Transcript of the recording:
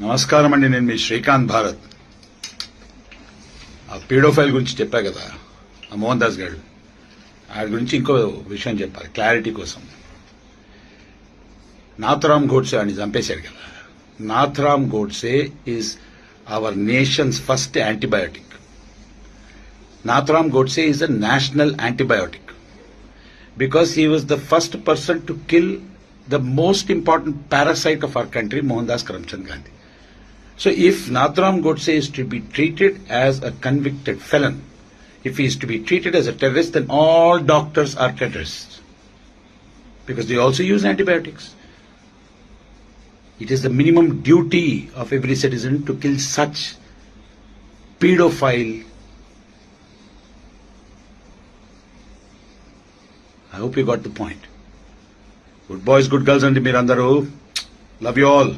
నమస్కారం అండి నేను మీ శ్రీకాంత్ భారత్. ఆ పీడోఫైల్ గురించి చెప్పా కదా ఆ మోహన్ దాస్ గారు. ఆడి గురించి ఇంకో విషయం చెప్పాలి క్లారిటీ కోసం. నాథరామ్ గోడ్సే అని చంపేశాడు కదా. Nathuram Godse is our nation's first antibiotic Nathuram Godse is a national antibiotic because he was the first person to kill the most important parasite of our country Mohandas Karamchand Gandhi. So if Nadaram Godse is to be treated as a convicted felon, if he is to be treated as a terrorist, then all doctors are terrorists. Because they also use antibiotics. It is the minimum duty of every citizen to kill such pedophile. I hope you got the point. Good boys, good girls, and Mirandaru. Love you all.